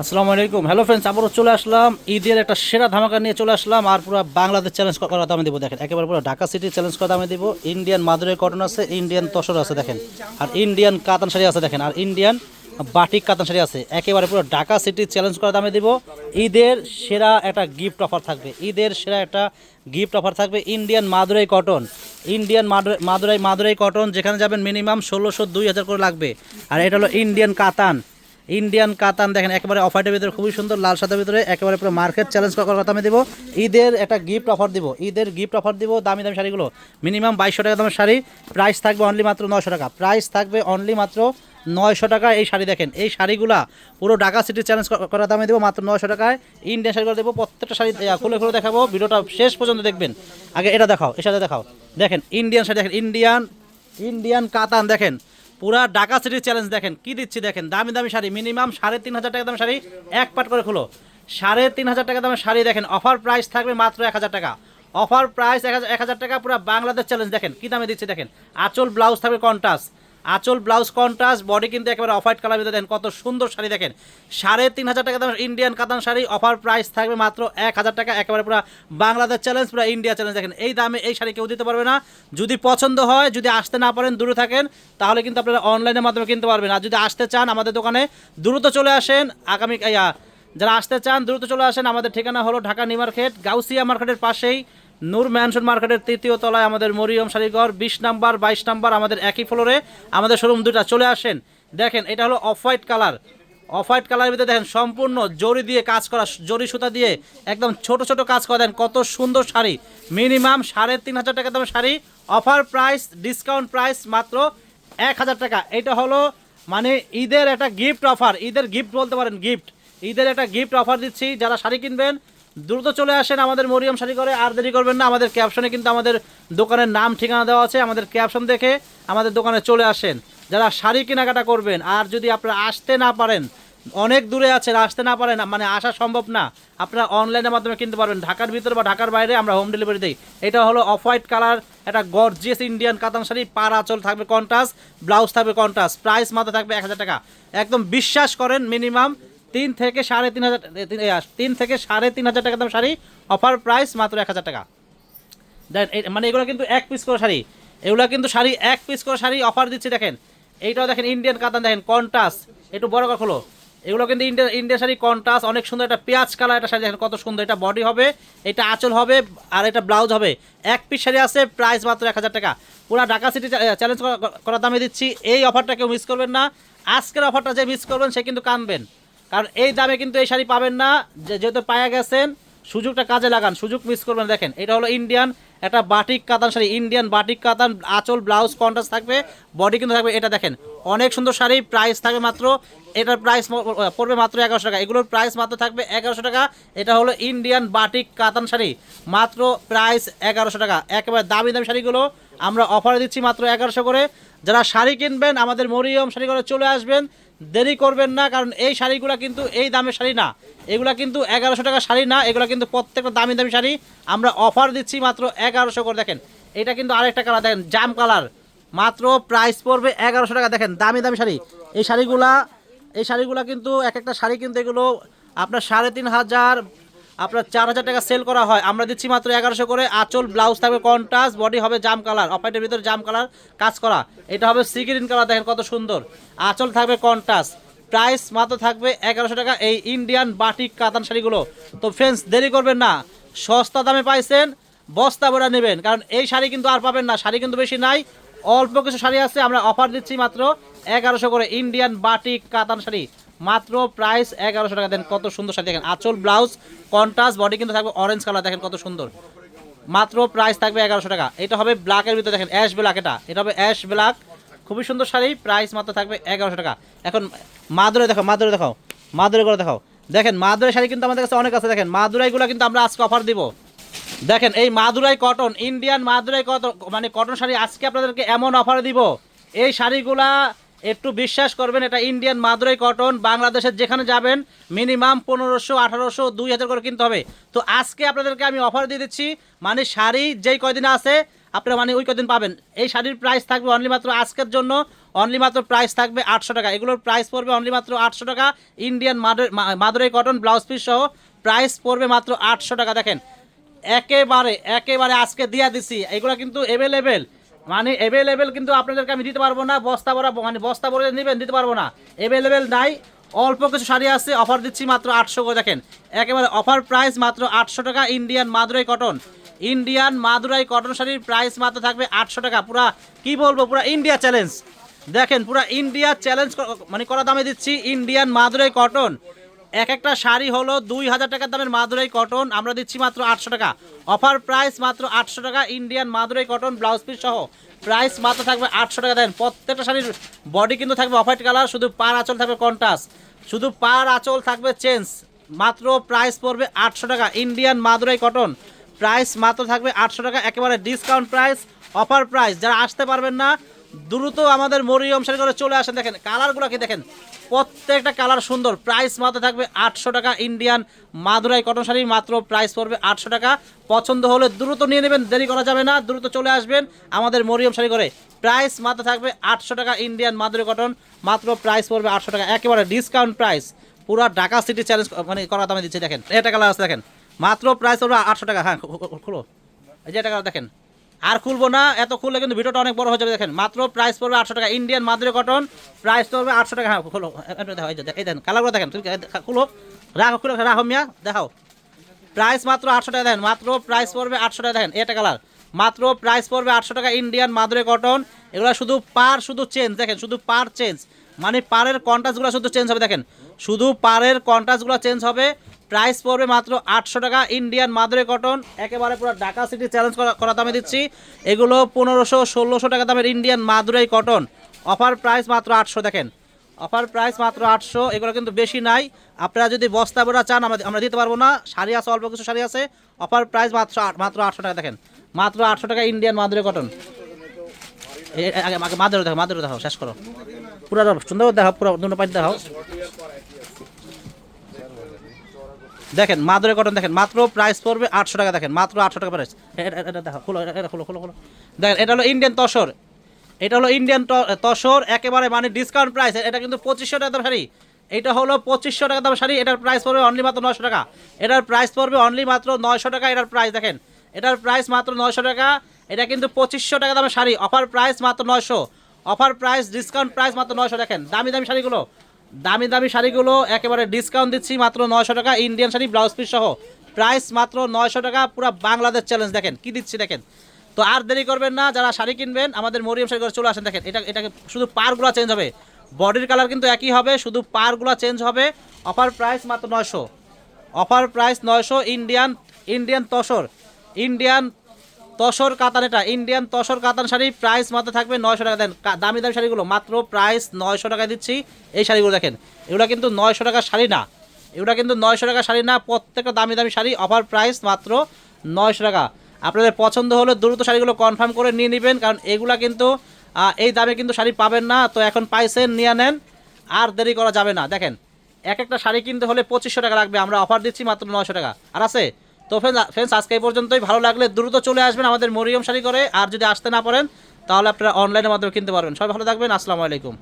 আসসালামু আলাইকুম। Hello friends আবারও চলে আসলাম। ঈদের একটা সেরা ধামাকা নিয়ে চলে আসলাম আর পুরো বাংলাদেশ চ্যালেঞ্জ করা দামে দেবো, দেখেন। একেবারে পুরো ঢাকা সিটি চ্যালেঞ্জ করা দামে দেবো। ইন্ডিয়ান মাদুরের কটন আছে ইন্ডিয়ান তসর আছে, দেখেন। আর ইন্ডিয়ান কাতান শাড়ি আছে, দেখেন। আর ইন্ডিয়ান বাটিক কাতান শাড়ি আছে। একেবারে পুরো ঢাকা সিটি চ্যালেঞ্জ করা দামে দিব। ঈদের সেরা একটা গিফট অফার থাকবে। ঈদের সেরা একটা গিফট অফার থাকবে Indian Madurai cotton Indian Madurai Madurai cotton যেখানে যাবেন মিনিমাম ষোলোশো দুই হাজার করে লাগবে। আর এটা হলো ইন্ডিয়ান কাতান। ইন্ডিয়ান কাতান দেখেন, একেবারে অফারটার ভিতরে খুবই সুন্দর, লাল সাদার ভিতরে একেবারে পুরো মার্কেট চ্যালেঞ্জ করার কথা আমি দেবো। ঈদের একটা গিফট অফার দিব। ঈদের গিফট অফার দিব দামি দামি শাড়িগুলো। মিনিমাম বাইশশো টাকা দামের শাড়ি প্রাইস থাকবে অনলি মাত্র নশো টাকা। প্রাইস থাকবে অনলি মাত্র নয়শো টাকা এই শাড়ি দেখেন। এই শাড়িগুলা পুরো ঢাকা সিটি চ্যালেঞ্জ করার দামে দেবো মাত্র নয়শো টাকায়। ইন্ডিয়ান শাড়িগুলো দেবো, প্রত্যেকটা শাড়ি খুলে খুলে দেখাবো। ভিডিওটা শেষ পর্যন্ত দেখবেন। আগে এটা দেখাও, এর সাথে দেখাও। দেখেন ইন্ডিয়ান শাড়ি, দেখেন ইন্ডিয়ান ইন্ডিয়ান কাতান দেখেন। পুরা ঢাকা সিটি চ্যালেঞ্জ দেখেন, কি দিচ্ছি দেখেন, দামি দামি শাড়ি মিনিমাম সাড়ে তিন হাজার টাকা দামে শাড়ি এক পাট করে খুলো। সাড়ে তিন হাজার টাকা দামের শাড়ি দেখেন অফার প্রাইস থাকবে মাত্র এক হাজার টাকা। অফার প্রাইস এক হাজার টাকা পুরো বাংলাদেশ চ্যালেঞ্জ দেখেন, কি দামে দিচ্ছি দেখেন, আচল ব্লাউজ থাকবে কন্টাস আঁচল ব্লাউজ কন্টাস বডি কিন্তু একেবারে অফ হোয়াইট কালার ভিতরে দেখেন, কত সুন্দর শাড়ি দেখেন। সাড়ে তিন হাজার টাকা দামের ইন্ডিয়ান কাতান শাড়ি অফার প্রাইস থাকবে মাত্র এক হাজার টাকা, একেবারে পুরো বাংলাদেশ চ্যালেঞ্জ পুরো ইন্ডিয়া চ্যালেঞ্জ দেখেন, এই দামে এই শাড়ি কেউ দিতে পারবে না। যদি পছন্দ হয়, যদি আসতে না পারেন, দূরে থাকেন, তাহলে কিন্তু আপনারা অনলাইনের মাধ্যমে কিনতে পারবেন। আর যদি আসতে চান আমাদের দোকানে, দ্রুত চলে আসেন। আগামী যারা আসতে চান, দ্রুত চলে আসেন। আমাদের ঠিকানা হলো ঢাকা নিউ মার্কেট, গাউসিয়া মার্কেটের পাশেই। নূর ম্যানশন মার্কেটের তৃতীয় তলায় আমাদের মরিয়ম শাড়িঘর বিশ নাম্বার, বাইশ নাম্বার আমাদের একই ফ্লোরে আমাদের শোরুম দুটা চলে আসেন। দেখেন, এটা হলো off white colour off white কালারের ভিতরে দেখেন, সম্পূর্ণ জরি দিয়ে কাজ করা জরি সুতা দিয়ে একদম ছোট ছোট কাজ করা। দেন কত সুন্দর শাড়ি। মিনিমাম সাড়ে তিন হাজার টাকা দামের sari. Offer price discount price মাত্র এক হাজার টাকা। এটা হলো মানে ঈদের একটা গিফট অফার ঈদের গিফট বলতে পারেন গিফট ঈদের একটা গিফট অফার দিচ্ছি। যারা শাড়ি কিনবেন দ্রুত চলে আসেন আমাদের মরিয়াম শাড়ি করে আর দেরি করবেন না, আমাদের ক্যাপশনে কিন্তু আমাদের দোকানের নাম, ঠিকানা দেওয়া আছে। আমাদের ক্যাপশন দেখে আমাদের দোকানে চলে আসেন। যারা শাড়ি কেনাকাটা করবেন, আর যদি আপনারা আসতে না পারেন, অনেক দূরে আছেন, আসতে না পারেন মানে আসা সম্ভব না, আপনারা অনলাইনের মাধ্যমে কিনতে পারবেন। ঢাকার ভিতরে বা ঢাকার বাইরে আমরা হোম ডেলিভারি দিই। এটা হলো অফ হোয়াইট কালার একটা গর্জিয়াস ইন্ডিয়ান কাতান শাড়ি পার আঁচল থাকবে কন্টাস ব্লাউজ থাকবে কন্টাস প্রাইস মাত্র থাকবে এক হাজার টাকা। একদম বিশ্বাস করেন মিনিমাম তিন থেকে সাড়ে তিন হাজার তিন- থেকে সাড়ে তিন হাজার টাকা দাম শাড়ি, অফার প্রাইস মাত্র এক হাজার টাকা। দেন মানে এগুলো কিন্তু এক পিস করে শাড়ি। এগুলো কিন্তু শাড়ি, এক পিস করে শাড়ি অফার দিচ্ছি, দেখেন। এইটাও দেখেন ইন্ডিয়ান কাতান, দেখেন কন্টাস একটু বড় করে হলো এগুলো কিন্তু ইন্ডিয়ান ইন্ডিয়ান শাড়ি কন্টাস অনেক সুন্দর একটা পেঁয়াজ কালার একটা শাড়ি, দেখেন কত সুন্দর। এটা বডি হবে, এটা আঁচল হবে, আর এটা ব্লাউজ হবে। এক পিস শাড়ি আছে প্রাইস মাত্র এক হাজার টাকা। পুরো ঢাকা সিটি চ্যালেঞ্জ করার দামে দিচ্ছি। এই অফারটা কেউ মিস করবেন না। আজকের অফারটা যে মিস করবেন, সে কিন্তু কানবেন। কারণ এই দামে কিন্তু এই শাড়ি পাবেন না। যেহেতু পায়া গেছেন, সুযোগটা কাজে লাগান, সুযোগ মিস করবেন। দেখেন, এটা হলো ইন্ডিয়ান একটা বাটিক কাতান শাড়ি ইন্ডিয়ান বাটিক কাতান, আঁচল ব্লাউজ কন্ট্রাস্ট থাকবে বডি কিন্তু থাকবে এটা দেখেন। অনেক সুন্দর শাড়ি প্রাইস থাকবে মাত্র, এটার প্রাইস পড়বে মাত্র এগারোশো টাকা। এগুলোর প্রাইস মাত্র থাকবে এগারোশো টাকা। এটা হলো ইন্ডিয়ান বাটিক কাতান শাড়ি, মাত্র প্রাইস এগারোশো টাকা। একেবারে দামি দামি শাড়িগুলো আমরা অফারে দিচ্ছি মাত্র এগারোশো করে। যারা শাড়ি কিনবেন, আমাদের মরিয়ম শাড়ি করে চলে আসবেন। দেরি করবেন না, কারণ এই শাড়িগুলো কিন্তু এই দামের শাড়ি না। এগুলা কিন্তু এগারোশো টাকা শাড়ি না, এগুলো কিন্তু প্রত্যেকটা দামি দামি শাড়ি। আমরা অফার দিচ্ছি মাত্র এগারোশো করে, দেখেন। এটা কিন্তু আরেকটা কালার দেখেন, জাম কালার মাত্র প্রাইস পড়বে এগারোশো টাকা, দেখেন, দামি দামি শাড়ি। এই শাড়িগুলা এই শাড়িগুলা কিন্তু এক একটা শাড়ি কিন্তু এগুলো আপনার সাড়ে তিন হাজার আপনার চার হাজার টাকা সেল করা হয়। আমরা দিচ্ছি মাত্র এগারোশো করে। আঁচল ব্লাউজ থাকবে কন্টাস বডি হবে জাম কালার অপাইটের ভিতরে জাম কালার কাজ করা। এটা হবে সি গ্রিন কালার দেখেন কত সুন্দর। আঁচল থাকবে কন্টাস প্রাইস মাত্র থাকবে এগারোশো টাকা। এই ইন্ডিয়ান বাটিক কাতান শাড়িগুলো। তো ফ্রেন্ডস দেরি করবেন না। সস্তা দামে পাইছেন, বস্তা ভরা নেবেন। কারণ এই শাড়ি কিন্তু আর পাবেন না। শাড়ি কিন্তু বেশি নাই। অল্প কিছু শাড়ি আছে। আমরা অফার দিচ্ছি মাত্র এগারোশো করে ইন্ডিয়ান বাটিক কাতান শাড়ি। মাত্র প্রাইস এগারোশো টাকা। দেন কত সুন্দর শাড়ি, দেখেন আঁচল ব্লাউজ কন্ট্রাস্ট বডি কিন্তু থাকবে অরেঞ্জ কালার দেখেন কত সুন্দর। মাত্র প্রাইস থাকবে এগারোশো টাকা। এটা হবে ব্ল্যাকের ভিতরে, দেখেন অ্যাশ ব্ল্যাক এটা। এটা হবে অ্যাশ ব্ল্যাক খুবই সুন্দর শাড়ি প্রাইস মাত্র থাকবে এগারোশো টাকা। এখন মাদুরে দেখো মাদুরে দেখাও মাদুরে করে দেখাও। দেখেন মাদুরে শাড়ি কিন্তু আমাদের কাছে অনেক আছে, দেখেন মাদুরাইগুলো কিন্তু আমরা আজকে অফার দিব। দেখেন এই Madurai cotton Indian Madurai cotton মানে কটন শাড়ি আজকে আপনাদেরকে এমন অফার দিব। এই শাড়িগুলা একটু বিশ্বাস করবেন, এটা ইন্ডিয়ান মাদুরাই কটন বাংলাদেশের যেখানে যাবেন মিনিমাম পনেরোশো, আঠারোশো, দুই হাজার করে কিনতে হবে। তো আজকে আপনাদেরকে আমি অফার দিয়ে দিচ্ছি মানে শাড়ি যেই কয়দিন আছে, আপনারা মানে ওই কদিন পাবেন। এই শাড়ির প্রাইস থাকবে অনলি মাত্র আজকের জন্য অনলি মাত্র প্রাইস থাকবে আটশো টাকা। এগুলোর প্রাইস পড়বে অনলি মাত্র আটশো টাকা Indian Madurai cotton blouse piece সহ প্রাইস পড়বে মাত্র আটশো টাকা। দেখেন, একেবারে একেবারে আজকে দিয়া দিছি, এগুলো কিন্তু অ্যাভেলেবেল মানে অ্যাভেলেবেল কিন্তু আপনাদেরকে আমি দিতে পারব না, বস্তা ভরা মানে বস্তা ভরে নেবেন দিতে পারব না। অ্যাভেলেবেল নাই, অল্প কিছু শাড়ি আছে অফার দিচ্ছি মাত্র আটশো করে, দেখেন। একেবারে অফার প্রাইস মাত্র আটশো টাকা Indian Madurai cotton Indian Madurai cotton শাড়ির প্রাইস মাত্র থাকবে আটশো টাকা, পুরা, কি বলব, পুরা ইন্ডিয়া চ্যালেঞ্জ দেখেন, পুরা ইন্ডিয়া চ্যালেঞ্জ মানে করা দামে দিচ্ছি? ইন্ডিয়ান মাদুরাই কটন এক একটা শাড়ি হলো দুই হাজার টাকার দামের মাদুরাই কটন, আমরা দিচ্ছি মাত্র আটশো টাকা। অফার প্রাইস মাত্র আটশো টাকা, Indian Madurai cotton, blouse piece সহ। প্রাইস মাত্র থাকবে আটশো টাকা। দেন প্রত্যেকটা শাড়ির বডি কিন্তু থাকবে অফ হোয়াইট কালার শুধু পার আঁচল থাকবে কন্টাস শুধু পার আঁচল থাকবে চেঞ্জ মাত্র প্রাইস পড়বে আটশো টাকা, ইন্ডিয়ান মাদুরাই কটন প্রাইস মাত্র থাকবে আটশো টাকা, একেবারে ডিসকাউন্ট প্রাইস অফার প্রাইস যারা আসতে পারবেন না, দ্রুত আমাদের মরিয়ম শাড়ি করে চলে আসেন। দেখেন কালারগুলো কি দেখেন? প্রত্যেকটা কালার সুন্দর। প্রাইস মাত্র থাকবে আটশো টাকা ইন্ডিয়ান মাদুরাই কটন শাড়ি, মাত্র প্রাইস পড়বে আটশো টাকা। পছন্দ হলে দ্রুত নিয়ে নেবেন, দেরি করা যাবে না, দ্রুত চলে আসবেন আমাদের মরিয়ম শাড়ি করে প্রাইস মাত্র থাকবে আটশো টাকা ইন্ডিয়ান মাদুরাই কটন মাত্র প্রাইস পড়বে আটশো টাকা। একেবারে ডিসকাউন্ট প্রাইস পুরো ঢাকা সিটি চ্যালেঞ্জ মানে করা দামে দিচ্ছে, দেখেন। এটা কালার আছে, দেখেন। মাত্র প্রাইস পড়বে আটশো টাকা। হ্যাঁ খুলো। এই যে এটা কালার দেখেন। আর খুলবো না, এত খুললে কিন্তু ভিডিওটা অনেক বড় হয়ে যাবে, দেখেন। মাত্র প্রাইস পড়বে আটশো টাকা। ইন্ডিয়ান মাদুরি কটন প্রাইস পড়বে আটশো টাকা। হ্যাঁ খুলো। এই দেন কালারগুলো দেখেন তুমি খুলো। রাখো, খুলে, রাখো মিয়া, দেখাও। প্রাইস মাত্র আটশো টাকা, দেখেন। মাত্র প্রাইস পড়বে আটশো টাকা, দেখেন, এটা কালার মাত্র প্রাইস পড়বে আটশো টাকা ইন্ডিয়ান মাদুরি কটন এগুলো শুধু পার, শুধু চেঞ্জ দেখেন, শুধু পার চেঞ্জ মানে পারের কন্টাসগুলো শুধু চেঞ্জ হবে, দেখেন। শুধু পারের কন্টাসগুলো চেঞ্জ হবে। প্রাইস পড়বে মাত্র আটশো টাকা ইন্ডিয়ান মাদুরি কটন একেবারে পুরো ঢাকা সিটি চ্যালেঞ্জ করা দামে দিচ্ছি। এগুলো পনেরোশো, ষোলোশো টাকা দামের Indian Madurai cotton offer price মাত্র আটশো, দেখেন। অফার প্রাইস মাত্র আটশো, এগুলো কিন্তু বেশি নাই। আপনারা যদি বস্তা বোরা চান আমরা আমরা দিতে পারব না। শাড়ি আছে, অল্প কিছু শাড়ি আছে। অফার প্রাইস মাত্র মাত্র আটশো টাকা, দেখেন। মাত্র আটশো টাকা ইন্ডিয়ান মাদুরি কটন মাদুরি দেখো মাদুরি দেখো শেষ করো। পুরো সুন্দর দেখাও, পুরো দুটো পাইতে দেখাও। দেখেন, মাদুরে কটন দেখেন, মাত্র প্রাইস পড়বে আটশো টাকা, দেখেন, মাত্র আটশো টাকা প্রাইস এটা দেখো, খুলো খুলো খুলো দেখেন, এটা হলো ইন্ডিয়ান তসর। এটা হলো ইন্ডিয়ান তসর, একেবারে মানে ডিসকাউন্ট প্রাইস এটা কিন্তু পঁচিশশো টাকা দাম শাড়ি। এটা হলো পঁচিশশো টাকা দাম শাড়ি, এটার প্রাইস পড়বে অনলি মাত্র নয়শো টাকা। এটার প্রাইস পড়বে অনলি মাত্র নয়শো টাকা, এটার প্রাইস দেখেন। এটার প্রাইস মাত্র নয়শো টাকা, এটা কিন্তু পঁচিশশো টাকা দামের শাড়ি অফার প্রাইস মাত্র নয়শো। অফার প্রাইস ডিসকাউন্ট প্রাইস মাত্র নয়শো, দেখেন, দামি দামি শাড়িগুলো। দামি দামি শাড়িগুলো একেবারে ডিসকাউন্ট দিচ্ছি মাত্র নয়শো টাকা ইন্ডিয়ান শাড়ি ব্লাউজ পিস সহ। প্রাইস মাত্র নয়শো টাকা, পুরো বাংলাদেশ চ্যালেঞ্জ দেখেন কি দিচ্ছি, দেখেন। তো আর দেরি করবেন না, যারা শাড়ি কিনবেন, আমাদের মরিয়াম শাড়ি করে চলে আসেন, দেখেন, এটা এটাকে শুধু পারগুলো চেঞ্জ হবে। বডির কালার কিন্তু একই হবে, শুধু পারগুলো চেঞ্জ হবে। অফার প্রাইস মাত্র নয়শো। অফার প্রাইস নয়শো Indian Indian tussar Indian tussar কাতান এটা। ইন্ডিয়ান তসর কাতান শাড়ি প্রাইস মাত্র থাকবে নয়শো টাকা। দেন দামি দামি শাড়িগুলো, মাত্র প্রাইস নয়শো টাকা দিচ্ছি। এই শাড়িগুলো দেখেন, এগুলো কিন্তু নয়শো টাকার শাড়ি না। এগুলো কিন্তু নয়শো টাকার শাড়ি না, প্রত্যেকটা দামি দামি শাড়ি অফার প্রাইস মাত্র নয়শো টাকা। আপনাদের পছন্দ হলে দ্রুত শাড়িগুলো কনফার্ম করে নিয়ে নেবেন, কারণ এগুলা কিন্তু এই দামে কিন্তু শাড়ি পাবেন না। তো এখন পাইছেন নিয়ে নেন, আর দেরি করা যাবে না। দেখেন, এক একটা শাড়ি কিনতে হলে পঁচিশশো টাকা লাগবে, আমরা অফার দিচ্ছি মাত্র নয়শো টাকা। আর আছে? তো ফ্রেন্ডস আজকে এই পর্যন্তই। ভালো লাগলে দ্রুত চলে আসবেন আমাদের মরিয়ম শাড়ি করে। আর যদি আসতে না পারেন, তাহলে আপনারা অনলাইনের মাধ্যমে কিনতে পারবেন। সবাই ভালো থাকবেন। আসসালামু আলাইকুম।